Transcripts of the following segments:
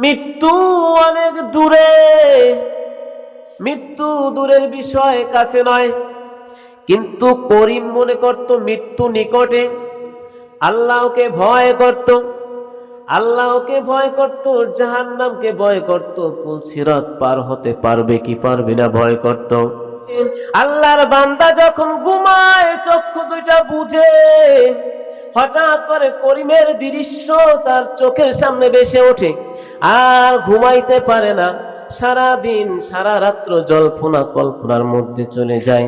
মৃত্যু অনেক দূরে। মৃত্যু দূরের বিষয় কাছে নয়। কিন্তু করিম মনে করত মৃত্যু নিকটে। আল্লাহকে ভয় করত। আল্লাহকে ভয় করত, জাহান্নামকে ভয় করত। পুলসিরাত পার হতে পারবে কি পারবে না ভয় করত। আল্লাহর বান্দা যখন ঘুমায়, চক্ষু দুইটা বুঝে, হঠাৎ করে করিমের দৃশ্য তার চোখের সামনে বেসে ওঠে। আর ঘুমাইতে পারে না। সারা দিন সারা রাত্র জল্পনা কল্পনার মধ্যে চলে যায়।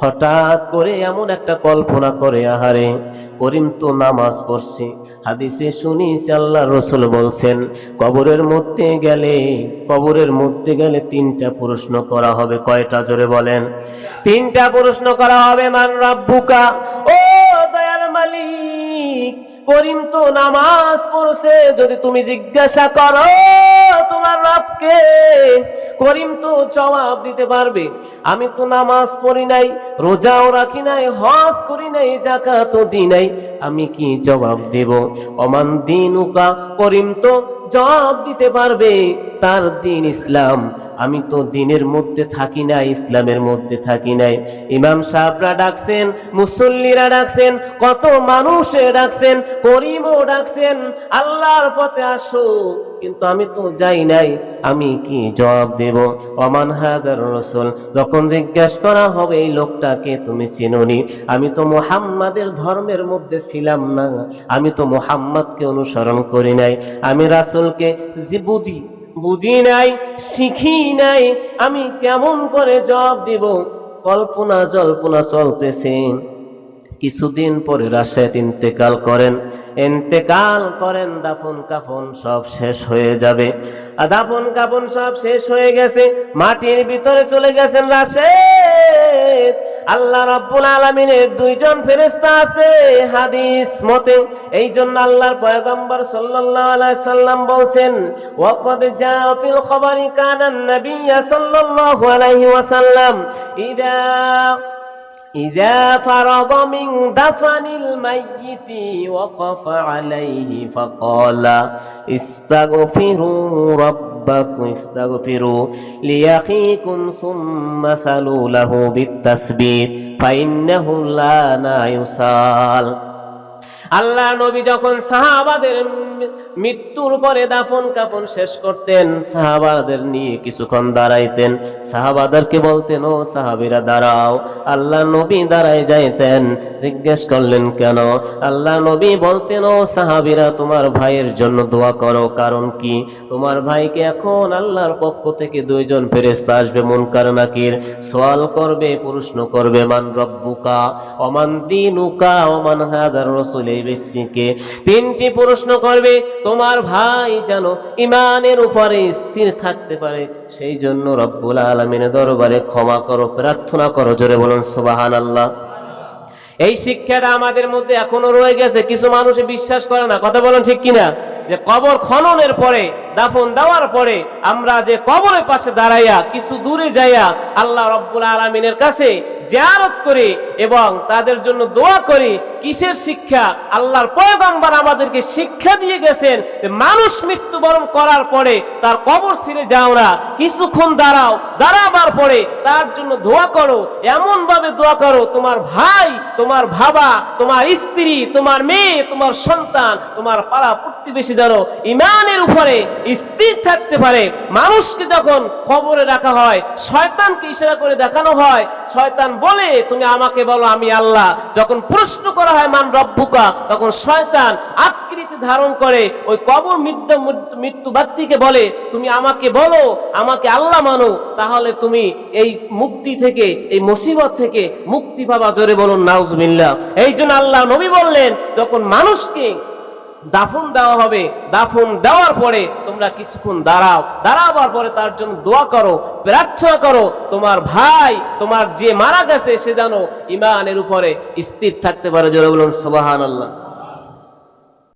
হঠাৎ করে এমন একটা কল্পনা করে, আহারে, করিম তো নামাজ পড়ছে। হাদিসে শুনিস আল্লাহ রসুল বলছেন, কবরের মধ্যে গেলে, কবরের মধ্যে গেলে তিনটা প্রশ্ন করা হবে। কয়টা জোরে বলেন। তিনটা প্রশ্ন করা হবে, মান রাব্বুকা? ও দয়ার মালিক করিম তো নামাজ পড়ছে যদি তুমি জিজ্ঞাসা করো তোমার রবকে করিম তো জবাব দিতে পারবে। আমি তো নামাজ পড়ি নাই, রোজাও রাখি নাই, হজ করি নাই জাকাতও দিই নাই। আমি কি জবাব দেব? অমান দিন উকা করিম তো জবাব দিতে পারবে তার দিন ইসলাম। আমি তো দিনের মধ্যে থাকি না ইসলামের মধ্যে থাকি নাই। ইমাম সাহেবরা ডাকছেন, মুসল্লিরা ডাকছেন, কত মানুষে ডাকছেন, করিমও ডাকছেন, আল্লাহর পথে আসো। কিন্তু আমি তো যাই নাই, আমি কি জবাব দেব? অমান হাজার রসুল, যখন জিজ্ঞাসা করা হবে এই লোকটাকে, তুমি চিনোনি? আমি তো মোহাম্মদের ধর্মের মধ্যে ছিলাম না, আমি তো মোহাম্মদকে অনুসরণ করি নাই, আমি রাসুলকে বুঝি বুঝি নাই, শিখি নাই, আমি কেমন করে জবাব দিব? কল্পনা জল্পনা চলতেছে। কিছুদিন পরে রাশেদ ইন্তেকাল করেন। ইন্তেকাল করেন, দাফন কাফন সব শেষ হয়ে যাবে। আর দাফন কাফন সব শেষ হয়ে গেছে, মাটির ভিতরে চলে গেছেন রাশেদ। আল্লাহ রাব্বুল আলামিনের দুইজন ফেরেশতা আছে হাদিস মতে। এই জন্য আল্লাহর পয়গম্বর সাল্লাল্লাহু আলাইহি সাল্লাম বলছেন, ওয়াকাদ জা ফিল খবরি কানা নবিয়্য সাল্লাল্লাহু আলাইহি ওয়াসাল্লাম, ইদা إذا فرغ من دفن الميت وقف عليه فقال استغفروا ربكم استغفروا لأخيكم ثم سلوا له بالتسبيح فإنه لا يسأل. আল্লাহ নবী যখন সাহাবাদের মৃত্যুর পরে দাফন কাফন শেষ করতেন, সাহাবাদের নিয়ে কিছুক্ষণ দাঁড়াইতেন। সাহাবাদেরকে বলতেন, ও সাহাবিরা, দাঁড়াও। আল্লাহ নবী দাঁড়াই যাইতেন। জিজ্ঞেস করলেন, কেন? আল্লাহ নবী বলতেন, ও সাহাবিরা, তোমার ভাইয়ের জন্য দোয়া করো। কারণ কি? তোমার ভাইকে এখন আল্লাহর পক্ষ থেকে দুইজন ফেরেস্তা আসবে। মন মুনকার নাকির? সওয়াল করবে, প্রশ্ন করবে, মান রব্বুকা? অমান দিনুকা? অমান হাজার রসুল এই ব্যক্তিকে তিনটি প্রশ্ন করবে, তোমার ভাই যেন ইমানের উপরে স্থির থাকতে পারে সেই জন্য রব্বুল আলমিনের দরবারে ক্ষমা করো, প্রার্থনা করো, জোরে বলুন সুবাহান আল্লাহ এই শিক্ষাটা আমাদের মধ্যে এখনও রয়ে গেছে, কিছু মানুষ বিশ্বাস করে না। কথা বলেন ঠিক কিনা? যে কবর খননের পরে, দাফন দেওয়ার পরে আমরা যে কবরের পাশে দাঁড়াইয়া, কিছু দূরে যাইয়া আল্লাহ রব্বুল আলমিনের কাছে জিয়ারত করি এবং তাদের জন্য দোয়া করি, কিসের শিক্ষা? আল্লাহর পয়গম্বর আমাদেরকে শিক্ষা দিয়ে গেছেন মানুষ মৃত্যুবরণ করার পরে তার কবর ছিঁড়ে যাও না, কিছুক্ষণ দাঁড়াও, দাঁড়াবার পরে তার জন্য দোয়া করো, এমনভাবে দোয়া করো, তোমার ভাই, তোমার ভাবা, তোমার স্ত্রী, তোমার মেয়ে, তোমার সন্তান, তোমার পাড়া প্রতিবেশী যেন ইমানের উপরে স্থির থাকতে পারে। মানুষকে যখন কবরে রাখা হয়, শয়তানকে ইশারা করে দেখানো হয়, শয়তান বলে, তুমি আমাকে বলো, আমি আল্লাহ। যখন প্রশ্ন করা হয়, মান রব্বুকা? তখন শয়তান আকৃতি ধারণ করে, ওই কবর মৃত্যু মৃত্যু ব্যক্তিকে বলে, তুমি আমাকে বলো, আমাকে আল্লাহ মানো, তাহলে তুমি এই মুক্তি থেকে, এই মুসিবত থেকে মুক্তি পাবা। জোরে বলুন, নাউজবিল্লাহ। এই জন্য আল্লাহ নবী বললেন, যখন মানুষকে দাফন দেওয়া হবে, দাফন দেওয়ার পরে তোমরা কিছুক্ষণ দাঁড়াও। দাঁড়াবার পরে তার জন্য দোয়া করো, প্রার্থনা করো, তোমার ভাই, তোমার যে মারা গেছে, সে যেন ইমানের উপরে স্থির থাকতে পারে। জোরে বলুন সুবাহান আল্লাহ